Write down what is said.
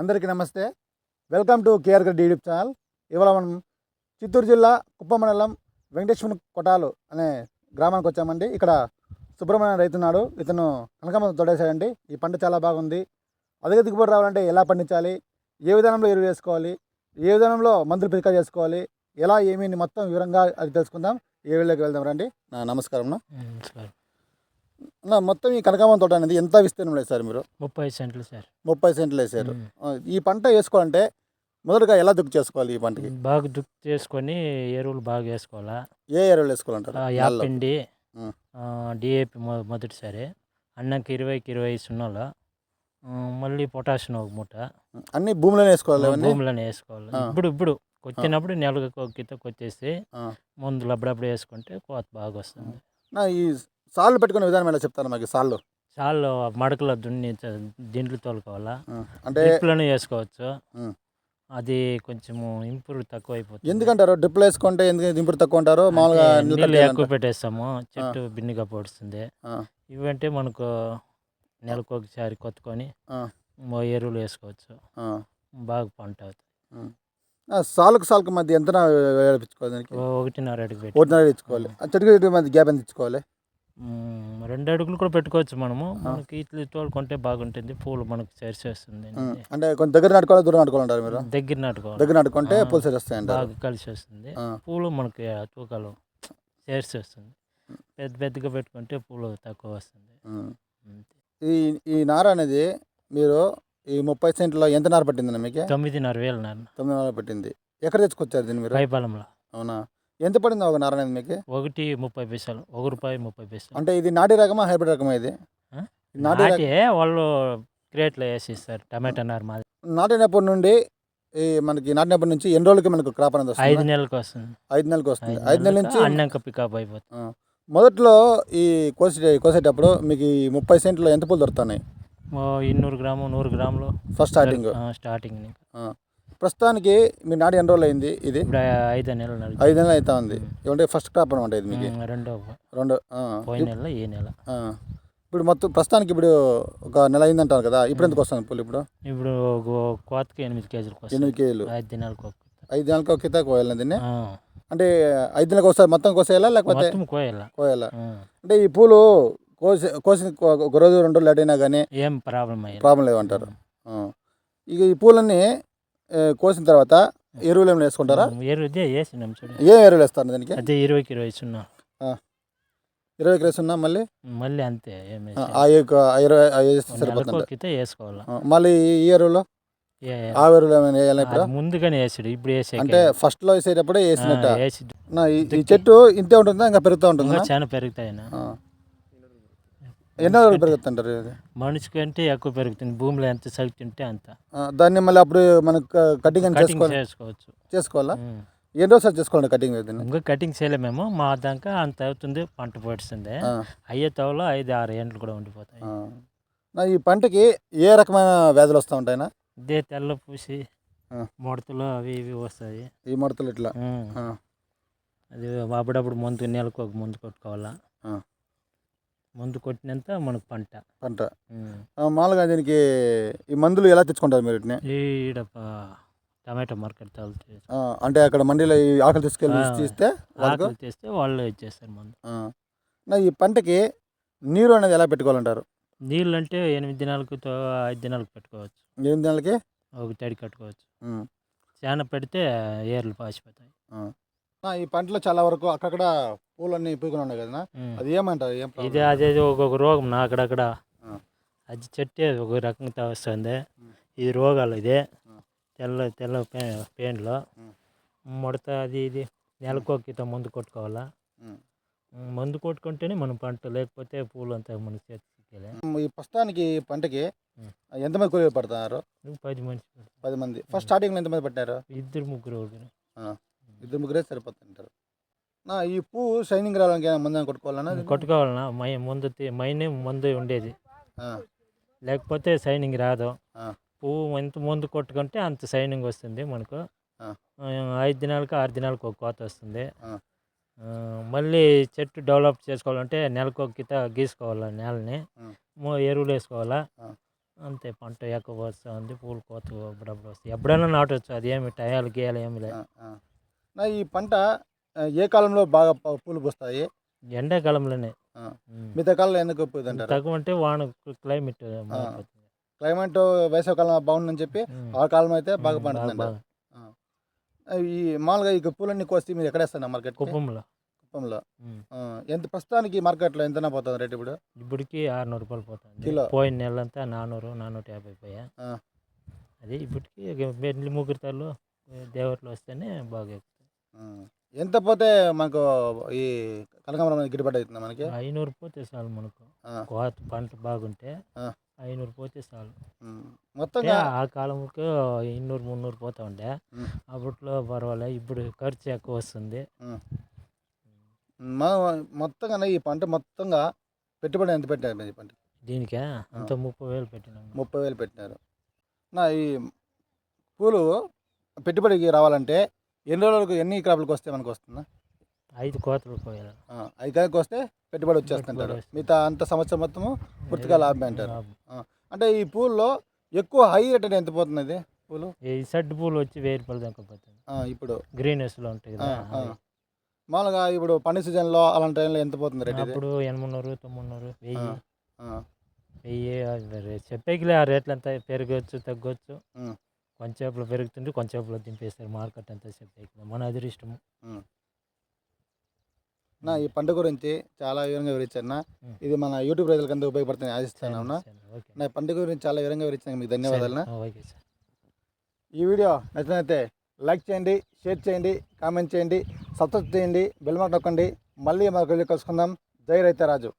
అందరికీ నమస్తే. Welcome to KR గడ్ యూట్యూబ్ ఛానల్. ఇవాళ మనం చిత్తూరు జిల్లా కుప్పం మండలం వెంకటేశ్వర కొటాలు అనే గ్రామానికి వచ్చామండి. ఇక్కడ సుబ్రహ్మణ్య రైతున్నాడు ఇతను కనకమ్మ తొడేశాడండి. ఈ పంట చాలా బాగుంది. అధిక దిగుబడి రావాలంటే ఎలా పండించాలి? ఏ విధానంలో ఎరువు వేసుకోవాలి? ఏ విధానంలో మందులు పిలికా చేసుకోవాలి? ఎలా ఏమీ మొత్తం వివరంగా అది తెలుసుకుందాం. ఏ వీళ్ళకి వెళ్దాం రండి. నా నమస్కారం. నా మొత్తం ఈ కనకాంబ తోట అనేది ఎంత విస్తీర్ణం లేదు సార్ మీరు? ముప్పై సెంట్లు సార్. ముప్పై సెంట్లు వేసారు ఈ పంట వేసుకోవాలంటే మొదటగా ఎలా దుక్కు చేసుకోవాలి ఈ పంటకి? బాగా దుక్కు చేసుకొని ఎరువులు బాగా వేసుకోవాలా? ఏ ఎరువులు వేసుకోవాలంటారు? యాపిండి. డిఏపి మొదటిసారి. అన్నంకి ఇరవైకి ఇరవై సున్నాలు. మళ్ళీ పొటాషియం ఒక మూట. అన్ని భూమిలోనే వేసుకోవాలి భూమిలోనే వేసుకోవాలి. ఇప్పుడు ఇప్పుడు కొచ్చినప్పుడు నెలకు కిత కొచ్చేసి. మందులు అప్పుడప్పుడు వేసుకుంటే కోత బాగా వస్తుంది. నా ఈ సాళ్ళు పెట్టుకునే విధానం ఎలా చెప్తాను మాకు సాళ్ళు? చాలు మడకలో దున్ని దిండ్లు తోలుకోవాలా? అంటే డ్రిప్లను వేసుకోవచ్చు. అది కొంచెము ఇంప్రూవ్ తక్కువ అయిపోతుంది ఎందుకంటారు? డ్రిప్లు వేసుకుంటే ఎందుకు దింపుడు తక్కువ అంటారు మామూలుగా నీళ్ళు. ఎక్కువ పెట్టేస్తాము. చెట్టు బిన్నిగా పొడుస్తుంది. ఇవంటే మనకు నెలకు ఒకసారి. మో ఎరువులు వేసుకోవచ్చు. బాగా పంట అవుతుంది. సాలుకు సాలుకు మధ్య ఎంత ఒకటిన్నర ఒకటిన్నర ఇచ్చుకోవాలి చెట్టుకి మధ్య గ్యాప్ ఎంత ఇచ్చుకోవాలి రెండు అడుగులు కూడా పెట్టుకోవచ్చు మనము. మనకి ఇట్లా తోలుకుంటే బాగుంటుంది. పూలు మనకు సరిచేస్తుంది ఉమ్, అంటే కొంచెం దగ్గర నాటుకోవాలి దూరం నాటుకోవాలంటారు మీరు? దగ్గర నాటుకోవాలి. దగ్గర నాటుకుంటే. పూలు అంటారు. బాగా కలిసి వస్తుంది. పూలు మనకి తూకాలు చేర్చేస్తుంది పెద్ద పెద్దగా పెట్టుకుంటే పూలు తక్కువ వస్తుంది. ఈ ఈ నార అనేది మీరు ఈ ముప్పై సెంట్లో ఎంత నార పట్టిందన్న మీకు? తొమ్మిదిన్నర వేలు నార. పట్టింది. ఎక్కడ తెచ్చుకొచ్చారు దీన్ని మీరు? పైపాలెంలో అవునా? ఎంత పడింది ఒక నార అనేది మీకు? ఒకటి ముప్పై పైసలు ఒక రూపాయి ముప్పై పైసలు. అంటే ఇది నాటి రకమా హైబ్రిడ్ రకమా ఇది? నాటి వాళ్ళు క్రేట్లో వేసి ఇస్తారు టమాటా నారు మాది. నాటినప్పటి నుండి ఈ మనకి నాటినప్పటి నుంచి ఎన్ని రోజులకి మనకు క్రాప్ అనేది ఐదు వస్తుంది నెలలకు వస్తుంది. ఐదు నెలలకు వస్తుంది. ఐదు నెలల నుంచి అన్నాక పికప్ అయిపోతుంది. మొదట్లో ఈ కోసే కోసేటప్పుడు మీకు ఈ ముప్పై సెంట్లో ఎంత పూలు దొరుకుతున్నాయి? ఇన్నూరు గ్రాము నూరు గ్రాములు. First starting starting. ప్రస్తుతానికి మీ నాటి ఎన్ని రోజులు అయింది ఇది? ఐదు నెలలు ఐదు నెలలు అవుతా ఉంది. ఏమంటే ఫస్ట్ క్రాప్ అనమాట ఇది మీకు రెండో రెండు నెల ఈ నెల. ఇప్పుడు మొత్తం ప్రస్తుతానికి ఇప్పుడు ఒక నెల అయిందంటారు కదా ఇప్పుడు ఎందుకు వస్తుంది పూలు ఇప్పుడు? ఇప్పుడు కోతకి ఎనిమిది వస్తుంది ఎనిమిది కేజీలు. ఐదు దినాలకు ఐదు నెలలకు ఒక కితా కోయాలి దీన్ని? అంటే ఐదు నెలలకు ఒకసారి మొత్తం కోసేయాలా లేకపోతే కోయాల? కోయాలా? అంటే ఈ పూలు కోసి కోసిన ఒక- రోజు రెండు రోజులు అయినా కానీ ఏం ప్రాబ్లం ప్రాబ్లం లేవంటారు. ఇక ఈ పూలన్నీ కోసిన తర్వాత ఎరువులు ఏమైనా వేసుకుంటారా? ఎరువు వేసినాం ఏం ఎరువులు వేస్తారు దీనికి? అదే ఇరవైకి ఇరవై సున్నా ఇరవై ఉన్నా మళ్ళీ? మళ్ళీ అంతే వేసుకోవాలా. మళ్ళీ ఈ ఎరువులు? ఆ ఎరువులు ఏమైనా వేయాలా ఇప్పుడు? ముందుగానే వేసాడు ఇప్పుడు వేసే అంటే ఫస్ట్లో వేసేటప్పుడే వేసినట్ట? ఈ- చెట్టు ఇంతే ఉంటుందా? ఇంకా పెరుగుతూ ఉంటుందా? చాలా పెరుగుతాయినా ఆ. ఎన్నో రోజులు పెరుగుతుంటారు ఇది మనిషి కంటే ఎక్కువ పెరుగుతుంది. భూమిలో ఎంత శక్తి ఉంటే అంత. ఆ, దాన్ని మళ్ళీ అప్పుడు మనకు కటింగ్ అని కటింగ్ చేసుకోవాలి. చేసుకోవచ్చు. చేసుకోవాలా? ఉమ్. ఎన్ని రోజులు చేసుకోండి కటింగ్ దీన్ని? ఇంకా కటింగ్ చేయలేమేమో. మా దాకా అంత అవుతుంది పంట పడుతుంది. ఆ, అయ్యే తవలో ఐదు ఆరు ఎండ్లు కూడా ఉండిపోతాయి. ఆ. నా ఈ పంటకి ఏ రకమైన వ్యాధులు వస్తూ ఉంటాయినా ఇదే తెల్ల పూసి ఆ. ముడతలు అవి ఇవి వస్తాయి. ఈ ముడతలు ఇట్లా? ఉమ్. ఆ, అది అప్పుడప్పుడు మందు నెలకు ఒక మందు కొట్టుకోవాలా. ఆ. మందు కొట్టినంత మనకు పంట. పంట. మామూలుగా దీనికి ఈ మందులు ఎలా తెచ్చుకుంటారు మీరు ఈడ టమాటో మార్కెట్ తగులుతుంది ఆ, అంటే అక్కడ మండీలో ఈ ఆకలి తీసుకెళ్ళి. తీస్తే ఆకులు తెస్తే వాళ్ళు ఇచ్చేస్తారు మందు. నా ఈ పంటకి నీరు అనేది ఎలా పెట్టుకోవాలంటారు? నీళ్ళు అంటే ఎనిమిది దినాలకు తో- ఐదు దినాలకు పెట్టుకోవచ్చు. ఎనిమిది నెలలకి ఒక తడి కట్టుకోవచ్చు. చాలా పెడితే ఏర్లు పాసిపోతాయి. ఈ పంటలో చాలా వరకు అక్కడక్కడ పూలన్నీ పూకుని ఉన్నాయి కదా. అది ఏమంటారు? ఏం ఇది? అదే ఒక్కొక్క రోగం నా అక్కడక్కడ. అది చెట్టే ఒక రకంగా వస్తుంది. ఇది రోగాలు ఇదే. తెల్ల తెల్ల పే పేన్లు ఉమ్. ముడత అది ఇది. నెలకు మందు కొట్టుకోవాలా? మందు కొట్టుకుంటేనే మనం పంట లేకపోతే పూలు అంతా మన చేతికి ఈ ప్రస్తుతానికి పంటకి. ఎంతమంది కూలీలు పడుతున్నారు? పది మనిషి పది మంది. ఫస్ట్ స్టార్టింగ్లో ఎంతమంది పట్టారు? ఇద్దరు ముగ్గురు. ఇద్దరు ముగ్గురే సరిపోతుంటారు. ఈ పువ్వు షైనింగ్ రావడానికి ఏమైనా ముందు కొట్టుకోవాలన్నా? కొట్టుకోవాలన్నా మై ముందు మైనే ముందు ఉండేది. లేకపోతే సైనింగ్ రాదు. పువ్వు ఎంత ముందు కొట్టుకుంటే అంత సైనింగ్ వస్తుంది మనకు. ఐదు దినాలకు ఆరు దినాలకు ఒక కోత వస్తుంది. మళ్ళీ చెట్టు డెవలప్ చేసుకోవాలంటే నెలకు ఒక గిత గీసుకోవాలి నేలని. ఎరువులు వేసుకోవాలా. అంతే పంట ఎక్కువ వస్తూ ఉంది పూలు కోత అప్పుడప్పుడు వస్తాయి. ఎప్పుడైనా నాటవచ్చు అది ఏమి టయాలు గీయాలి ఏమి లేదు ఈ పంట ఏ కాలంలో బాగా ప- పూలు పూస్తాయి? ఎండాకాలంలోనే ఆ. ఉమ్. మిగతా కాలంలో ఎందుకు పూది అంటారు తక్కువ అంటే వాన క్లైమేట్ మారిపోతుంది. క్లైమేట్ వేసవి కాలం బాగుందని చెప్పి ఉమ్. ఆ కాలం అయితే బాగా ఉమ్, పండుతుంది బాగా- ఈ మామూలుగా ఈ పూలన్నీ కోసి మీరు ఎక్కడ వేస్తారు మార్కెట్ కుప్పంలో. కుప్పంలో. ఉమ్. ఆ, ఎంత ప్రస్తుతానికి మార్కెట్లో ఎంతనా పోతుంది రేట్ ఇప్పుడు? ఇప్పటికి ఆరునూరు రూపాయలు పోతుంది. కిలో. పోయిన నెలంతా నానూరు నానూట యాభై పోయా. ఆ. అది ఇప్పటికి ఇక పెళ్ళి ముగ్గురుతాళ్ళు దేవతలు వస్తేనే బాగా ఎక్కుతాయి. ఆ. ఎంత పోతే మనకు ఈ కనకాంబరం గిట్టుబాటు అవుతుంది మనకి? ఐనూరు పోతే చాలు మనకు. కోత పంట బాగుంటే. ఐనూరు పోతే చాలు. మొత్తంగా ఆ కాలంకి ఇన్నూరు మున్నూరు పోతా ఉండే. అప్పట్లో పర్వాలే ఇప్పుడు ఖర్చు ఎక్కువ వస్తుంది. మ- మొత్తంగా ఈ పంట మొత్తంగా పెట్టుబడి ఎంత పెట్టారు ఈ పంట? దీనికే? అంత ముప్పై వేలు పెట్టినాం ముప్పై వేలు పెట్టినారు. నా ఈ పూలు పెట్టుబడికి రావాలంటే ఎన్ని రోజులకు ఎన్ని క్రాపులకు వస్తే మనకు వస్తుందా? ఐదు కోతలు పోయాలి ఆ, ఐదు కాయలకు వస్తే పెట్టుబడి వచ్చేస్తుంటారు. మిగతా అంత సంవత్సరం మొత్తము పూర్తిగా లాభమే అంటారు. లాభం. అంటే ఈ పూల్లో ఎక్కువ హై రేట్ అంటే ఎంత పోతుంది ఇది పూలు? ఈ సడ్డు పూలు వచ్చి వెయ్యి రూపాయలు దాకా పోతుంది. ఇప్పుడు గ్రీనెస్లో ఉంటాయి. మామూలుగా ఇప్పుడు పండుగ సీజన్లో అలాంటి టైంలో ఎంత పోతుంది రేట్ ఇది? అప్పుడు ఎనిమిదిన్నర తొమ్మిదిన్నర వెయ్యి. వెయ్యి అది చెప్పేకిలే ఆ రేట్లు అంతా పెరగవచ్చు తగ్గొచ్చు ఉమ్. కొంచెంసేపులో పెరుగుతుంటే కొంచెంసేపులో దింపేస్తారు. మార్కెట్ అంతా చెప్పేకి మన అదృష్టం. నా ఈ పంట గురించి చాలా వివరంగా వివరించారు నా ఉమ్. ఇది మన యూట్యూబ్ రైతులకు అంతా ఉపయోగపడుతుంది ఆశిస్తాను నా పంట గురించి చాలా వివరంగా వివరించాను మీకు ధన్యవాదాలు ఈ వీడియో నచ్చినైతే లైక్ చేయండి షేర్ చేయండి కామెంట్ చేయండి సబ్స్క్రైబ్ చేయండి బెల్ మార్క్ నొక్కండి. మళ్ళీ మరొక వీడియో కలుసుకుందాం. జై రైతే రాజు